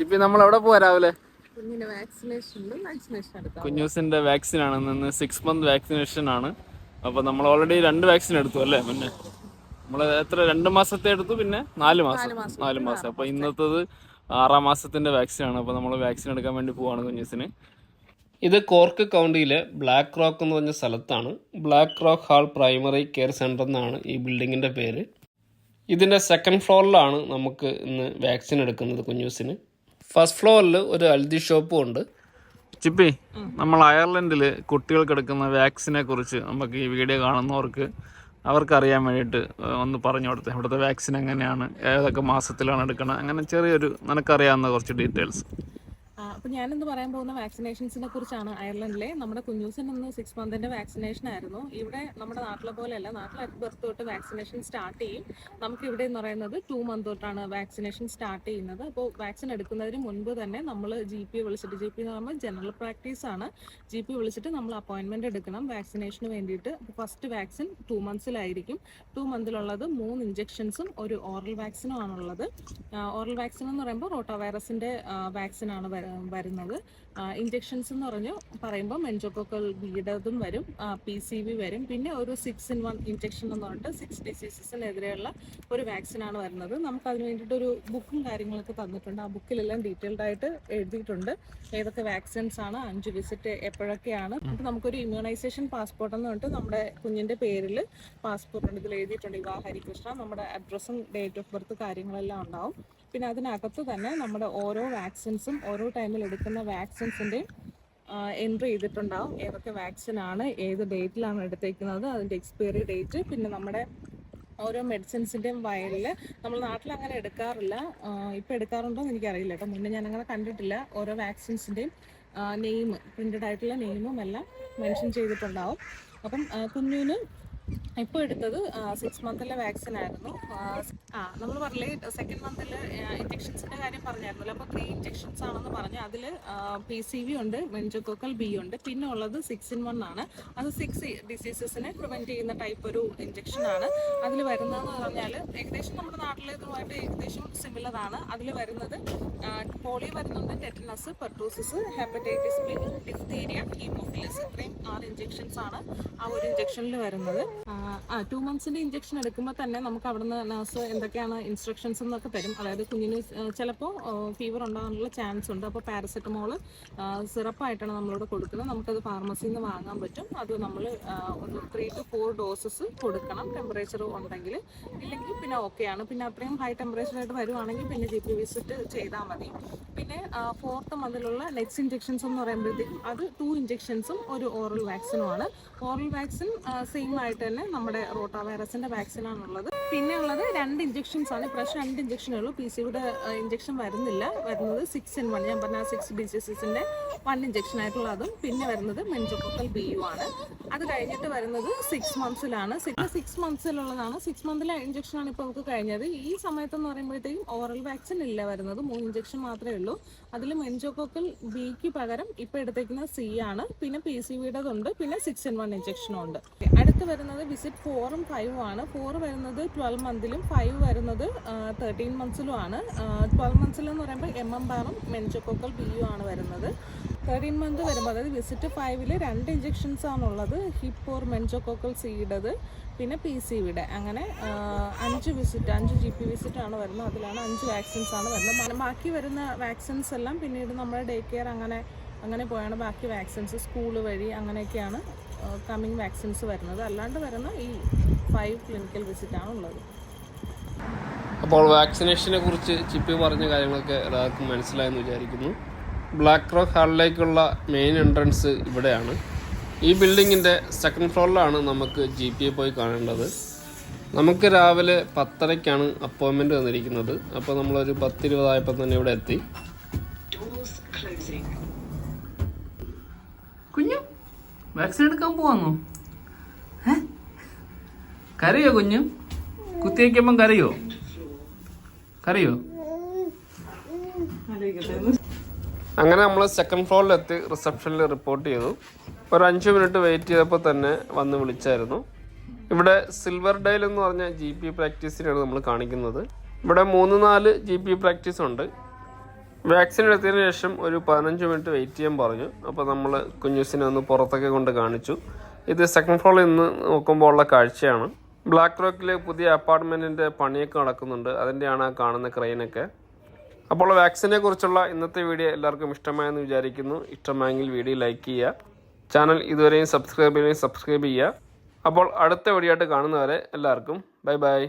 ചിപ്പി നമ്മൾ എവിടെ പോവാ രാവിലെ? കുഞ്ഞൂസിന്റെ വാക്സിൻ ആണ് നിന്ന് സിക്സ് മന്ത് വാക്സിനേഷൻ ആണ്. അപ്പൊ നമ്മൾ ഓൾറെഡി രണ്ട് വാക്സിൻ എടുത്തു അല്ലേ പിന്നെ നമ്മൾ എത്ര? രണ്ട് മാസത്തെ എടുത്തു പിന്നെ നാല് മാസം. നാല് മാസം. അപ്പൊ ഇന്നത്തത് ആറാം മാസത്തിന്റെ വാക്സിൻ ആണ്. അപ്പൊ നമ്മൾ വാക്സിൻ എടുക്കാൻ വേണ്ടി പോവാണ് കുഞ്ഞൂസിന്. ഇത് കോർക്ക് കൗണ്ടിയിലെ ബ്ലാക്ക് റോക്ക് എന്ന് പറഞ്ഞ സ്ഥലത്താണ്. Black rock hall primary care centre എന്നാണ് ഈ ബിൽഡിങ്ങിന്റെ പേര്. ഇതിന്റെ സെക്കൻഡ് ഫ്ലോറിലാണ് നമുക്ക് ഇന്ന് വാക്സിൻ എടുക്കുന്നത് കുഞ്ഞൂസിന്. ഫസ്റ്റ് ഫ്ലോറിൽ ഒരു അൽദി ഷോപ്പും ഉണ്ട്. ചിപ്പി നമ്മൾ അയർലൻഡിൽ കുട്ടികൾക്ക് എടുക്കുന്ന വാക്സിനെ കുറിച്ച് നമുക്ക് ഈ വീഡിയോ കാണുന്നവർക്ക് അവർക്ക് അറിയാൻ വേണ്ടിയിട്ട് ഒന്ന് പറഞ്ഞു കൊടുത്തേ. ഇവിടുത്തെ വാക്സിൻ എങ്ങനെയാണ് ഏതൊക്കെ മാസത്തിലാണ് എടുക്കണം അങ്ങനെ ചെറിയൊരു നിനക്കറിയാവുന്ന കുറച്ച് ഡീറ്റെയിൽസ്. ആ, അപ്പൊ ഞാനിന്ന് പറയാൻ പോകുന്ന വാക്സിനേഷൻസിനെ കുറിച്ചാണ് അയർലൻഡിലെ നമ്മുടെ കുഞ്ഞൂസിന് ഇന്ന് സിക്സ് മന്തിന്റെ വാക്സിനേഷൻ ആയിരുന്നു. ഇവിടെ നമ്മുടെ നാട്ടിലെ പോലെയല്ല നാട്ടിൽ ബർത്ത് തൊട്ട് വാക്സിനേഷൻ സ്റ്റാർട്ട് ചെയ്യും. നമുക്ക് ഇവിടെ എന്ന് പറയുന്നത് ടു മന്ത് തൊട്ടാണ് വാക്സിനേഷൻ സ്റ്റാർട്ട് ചെയ്യുന്നത്. അപ്പോൾ വാക്സിൻ എടുക്കുന്നതിന് മുൻപ് തന്നെ നമ്മൾ ജി പി വിളിച്ചിട്ട് ജി പി എന്ന് പറയുമ്പോൾ ജനറൽ പ്രാക്ടീസ് ആണ്. ജി പി വിളിച്ചിട്ട് നമ്മൾ അപ്പോയിന്റ്മെന്റ് എടുക്കണം വാക്സിനേഷന് വേണ്ടിയിട്ട്. ഫസ്റ്റ് വാക്സിൻ ടു മന്ത്സിലായിരിക്കും ടു മന്തിലുള്ളത് മൂന്ന് ഇഞ്ചെക്ഷൻസും ഒരു ഓറൽ വാക്സിനും ആണുള്ളത്. ഓറൽ വാക്സിൻ എന്ന് പറയുമ്പോൾ റോട്ടോ വൈറസിന്റെ വാക്സിൻ ആണ് വര- വരുന്നത്. ഇഞ്ചെക്ഷൻസ് എന്ന് പറഞ്ഞു പറയുമ്പോൾ മെൻജോക്കോക്കൽ ബീഡതും വരും പി സി വി വരും. പിന്നെ ഒരു സിക്സ് ഇൻ വൺ ഇഞ്ചെക്ഷൻ എന്ന് പറഞ്ഞിട്ട് സിക്സ് ഡിസീസസിനെതിരെയുള്ള ഒരു വാക്സിനാണ് വരുന്നത്. നമുക്ക് അതിന് വേണ്ടിയിട്ട് ഒരു ബുക്കും കാര്യങ്ങളൊക്കെ തന്നിട്ടുണ്ട്. ആ ബുക്കിലെല്ലാം ഡീറ്റെയിൽഡ് ആയിട്ട് എഴുതിയിട്ടുണ്ട്. ഏതൊക്കെ വാക്സിൻസ് ആണ് അഞ്ച് വിസിറ്റ് എപ്പോഴൊക്കെയാണ്. അപ്പം നമുക്കൊരു ഇമ്മ്യൂണൈസേഷൻ പാസ്പോർട്ട് എന്ന് പറഞ്ഞിട്ട് നമ്മുടെ കുഞ്ഞിന്റെ പേരിൽ പാസ്പോർട്ട് ഇതിൽ എഴുതിയിട്ടുണ്ട്. ഇവാ ഹരികൃഷ്ണ. നമ്മുടെ അഡ്രസ്സും ഡേറ്റ് ഓഫ് ബർത്ത് കാര്യങ്ങളെല്ലാം ഉണ്ടാവും. പിന്നെ അതിനകത്ത് തന്നെ നമ്മുടെ ഓരോ വാക്സിൻസും ഓരോ ടൈമിൽ എടുക്കുന്ന വാക്സിൻസിന്റെയും എൻട്രി ചെയ്തിട്ടുണ്ടാവും. ഏതൊക്കെ വാക്സിൻ ആണ് ഏത് ഡേറ്റിലാണ് എടുത്തേക്കുന്നത് അതിന്റെ എക്സ്പയറി ഡേറ്റ് പിന്നെ നമ്മുടെ ഓരോ മെഡിസിൻസിന്റെയും വയലിൽ നമ്മൾ നാട്ടിൽ അങ്ങനെ എടുക്കാറില്ല ഇപ്പം എടുക്കാറുണ്ടോ എന്ന് എനിക്കറിയില്ല കേട്ടോ. മുന്നേ ഞാൻ അങ്ങനെ കണ്ടിട്ടില്ല. ഓരോ വാക്സിൻസിന്റെയും നെയിം പ്രിന്റഡ് ആയിട്ടുള്ള നെയിമും എല്ലാം മെൻഷൻ ചെയ്തിട്ടുണ്ടാവും. അപ്പം കുഞ്ഞിന് ഇപ്പോൾ എടുത്തത് സിക്സ് മന്തിലെ വാക്സിൻ ആയിരുന്നു. ആ നമ്മൾ പറഞ്ഞില്ലേ സെക്കൻഡ് മന്തിൽ ഇഞ്ചെക്ഷൻസിന്റെ കാര്യം പറഞ്ഞായിരുന്നല്ലോ. അപ്പോൾ ത്രീ ഇഞ്ചെക്ഷൻസ് ആണെന്ന് പറഞ്ഞു അതിൽ പി സി വി ഉണ്ട് മെൻജോക്കോക്കൽ ബി ഉണ്ട്. പിന്നെ ഉള്ളത് സിക്സ് ഇൻ വൺ ആണ്. അത് സിക്സ് ഡിസീസസിനെ പ്രിവെന്റ് ചെയ്യുന്ന ടൈപ്പ് ഒരു ഇഞ്ചെക്ഷൻ ആണ്. അതിൽ വരുന്നതെന്ന് പറഞ്ഞാൽ ഏകദേശം നമ്മുടെ നാട്ടിലേതുമായിട്ട് ഏകദേശം സിമിലർ ആണ്. അതിൽ വരുന്നത് പോളിയോ വരുന്നുണ്ട് tetanus pertussis hepatitis B diphtheria haemophilus ഇത്രയും ആറ് ഇഞ്ചെക്ഷൻസ് ആണ് ആ ഒരു ഇഞ്ചെക്ഷനിൽ വരുന്നത്. ആ, ടു മന്ത്സിന്റെ ഇഞ്ചക്ഷൻ എടുക്കുമ്പോൾ തന്നെ നമുക്ക് അവിടുന്ന് നഴ്സ് എന്തൊക്കെയാണ് ഇൻസ്ട്രക്ഷൻസ് എന്നൊക്കെ തരും. അതായത് കുഞ്ഞിന് ചിലപ്പോൾ ഫീവർ ഉണ്ടാകാനുള്ള ചാൻസ് ഉണ്ട്. അപ്പോൾ പാരസെറ്റമോൾ സിറപ്പായിട്ടാണ് നമ്മളോട് കൊടുക്കുന്നത്. നമുക്കത് ഫാർമസിയിൽ നിന്ന് വാങ്ങാൻ പറ്റും. അത് നമ്മൾ ഒരു ത്രീ ടു ഫോർ ഡോസസ് കൊടുക്കണം. ടെമ്പറേച്ചർ ഉണ്ടെങ്കിൽ ഇല്ലെങ്കിൽ പിന്നെ ഓക്കെയാണ് പിന്നെ അത്രയും ഹൈ ടെമ്പറേച്ചർ ആയിട്ട് വരുവാണെങ്കിൽ പിന്നെ ജി പി വിസിറ്റ് ചെയ്താൽ മതി. പിന്നെ ഫോർത്ത് മന്തിലുള്ള നെക്സ് ഇഞ്ചെക്ഷൻസ് എന്ന് പറയുമ്പോഴത്തേക്കും അത് ടു ഇഞ്ചെക്ഷൻസും ഒരു ഓറൽ വാക്സിനുമാണ് ഓറൽ വാക്സിൻ സെയിം ആയിട്ട് തന്നെ നമ്മുടെ റോട്ടാ വാക്സിൻ ആണുള്ളത് പിന്നെ ഉള്ളത് രണ്ട് ഇഞ്ചെക്ഷൻസ് ആണ്. ഇപ്രാവശ്യം രണ്ട് ഇഞ്ചെക്ഷനേ ഉള്ളൂ. പി സിയുടെ ഇഞ്ചക്ഷൻ വരുന്നില്ല. വരുന്നത് സിക്സ് ഇൻ വൺ ഞാൻ പറഞ്ഞ സിക്സ് ഡിസീസസിന്റെ വൺ ഇഞ്ചക്ഷൻ ആയിട്ടുള്ള അതും പിന്നെ വരുന്നത് മെൻജോക്കോക്കൽ ബി യു ആണ്. അത് കഴിഞ്ഞിട്ട് വരുന്നത് സിക്സ് മന്ത്സിലാണ് സിക്സ് മന്ത്സിലുള്ളതാണ് സിക്സ് മന്തിലെ ഇഞ്ചക്ഷൻ ആണ് ഇപ്പോൾ നമുക്ക് കഴിഞ്ഞത്. ഈ സമയത്ത് എന്ന് പറയുമ്പോഴത്തേക്കും ഓറൽ വാക്സിൻ ഇല്ല വരുന്നത്. മൂന്ന് ഇഞ്ചക്ഷൻ മാത്രമേ ഉള്ളൂ. അതിൽ മെഞ്ചോക്കോക്കൽ ബിക്ക് പകരം ഇപ്പോൾ എടുത്തേക്കുന്നത് സി ആണ്. പിന്നെ പി സി വിയുടേതുണ്ട് പിന്നെ സിക്സ് ഇൻ വൺ ഇഞ്ചക്ഷനും ഉണ്ട്. അടുത്ത് വരുന്നത് വിസിറ്റ് ഫോറും ഫൈവും ആണ്. ഫോർ വരുന്നത് ട്വൽവ് മന്തിലും ഫൈവ് വരുന്നത് തേർട്ടീൻ മന്ത്സിലും ആണ്. ട്വൽവ് മന്ത്സിലെന്ന് പറയുമ്പോൾ എം എം ബാറും മെൻചക്കോക്കൽ ബി യു ആണ് വരുന്നത്. തേർട്ടീൻ മന്ത് വരുമ്പോൾ അതായത് വിസിറ്റ് ഫൈവിൽ രണ്ട് ഇഞ്ചെക്ഷൻസ് ആണുള്ളത്. ഹിപ്പ് ഓർ മെൻചക്കോക്കൽ സീഡത് പിന്നെ പി സി വിയുടെ അങ്ങനെ അഞ്ച് വിസിറ്റ് അഞ്ച് ജി പി വിസിറ്റ് ആണ് വരുന്നത്. അതിലാണ് അഞ്ച് വാക്സിൻസ് ആണ് വരുന്നത്. ബാക്കി വരുന്ന വാക്സിൻസ് എല്ലാം പിന്നീട് നമ്മുടെ ഡേ കെയർ അങ്ങനെ അങ്ങനെ പോയാണ്. ബാക്കി വാക്സിൻസ് സ്കൂൾ വഴി അങ്ങനെയൊക്കെയാണ് കമ്മിങ് വാക്സിൻസ് വരുന്നത്. അല്ലാണ്ട് വരുന്ന ഈ ഫൈവ് ക്ലിനിക്കൽ വിസിറ്റ് ആണ് ഉള്ളത്. അപ്പോൾ വാക്സിനേഷനെ കുറിച്ച് ചിപ്പി പറഞ്ഞ കാര്യങ്ങളൊക്കെ എല്ലാവർക്കും മനസ്സിലായെന്ന് വിചാരിക്കുന്നു. ബ്ലാക്ക് റോക്ക് ഹാളിലേക്കുള്ള മെയിൻ എൻട്രൻസ് ഇവിടെയാണ്. ഈ ബിൽഡിങ്ങിന്റെ സെക്കൻഡ് ഫ്ലോറിലാണ് നമുക്ക് ജി പി പോയി കാണേണ്ടത്. നമുക്ക് രാവിലെ പത്തരയ്ക്കാണ് അപ്പോയിൻമെന്റ് തന്നിരിക്കുന്നത് അപ്പോൾ നമ്മളൊരു പത്തിരുപതായപ്പോൾ തന്നെ ഇവിടെ എത്തി. വാക്സിൻ എടുക്കാൻ പോവാന്നോ? കരയോ കുഞ്ഞു? കുത്തിവയ്ക്കുമ്പം കരയോ? കരയോ? അങ്ങനെ നമ്മൾ സെക്കൻഡ് ഫ്ലോറിലെത്തി റിസപ്ഷനിൽ റിപ്പോർട്ട് ചെയ്തു. ഒരു അഞ്ച് മിനിറ്റ് വെയിറ്റ് ചെയ്തപ്പോൾ തന്നെ വന്ന് വിളിച്ചായിരുന്നു. ഇവിടെ സിൽവർ ഡൈൽ എന്ന് പറഞ്ഞ ജി പി പ്രാക്ടീസിനാണ് നമ്മൾ കാണിക്കുന്നത്. ഇവിടെ മൂന്ന് നാല് ജി പി പ്രാക്ടീസ് ഉണ്ട്. വാക്സിൻ എടുത്തതിന് ശേഷം ഒരു പതിനഞ്ച് മിനിറ്റ് വെയിറ്റ് ചെയ്യാൻ പറഞ്ഞു. അപ്പോൾ നമ്മൾ കുഞ്ഞുസിനെ ഒന്ന് പുറത്തൊക്കെ കൊണ്ട് കാണിച്ചു. ഇത് സെക്കൻഡ് ഫ്ലോറിൽ നിന്ന് നോക്കുമ്പോൾ ഉള്ള കാഴ്ചയാണ്. ബ്ലാക്ക് റോക്കിലെ പുതിയ അപ്പാർട്ട്മെന്റിന്റെ പണിയൊക്കെ നടക്കുന്നുണ്ട്. അതിന്റെയാണ് ആ കാണുന്ന ക്രെയിനൊക്കെ അപ്പോൾ വാക്സിനെ കുറിച്ചുള്ള ഇന്നത്തെ വീഡിയോ എല്ലാവർക്കും ഇഷ്ടമായെന്ന് വിചാരിക്കുന്നു. ഇഷ്ടമായെങ്കിൽ വീഡിയോ ലൈക്ക് ചെയ്യുക. ചാനൽ ഇതുവരെയും സബ്സ്ക്രൈബ് ചെയ്യുകയും സബ്സ്ക്രൈബ് ചെയ്യുക. അപ്പോൾ അടുത്ത വീഡിയോ ആയിട്ട് കാണുന്നവരെ എല്ലാവർക്കും ബൈ ബൈ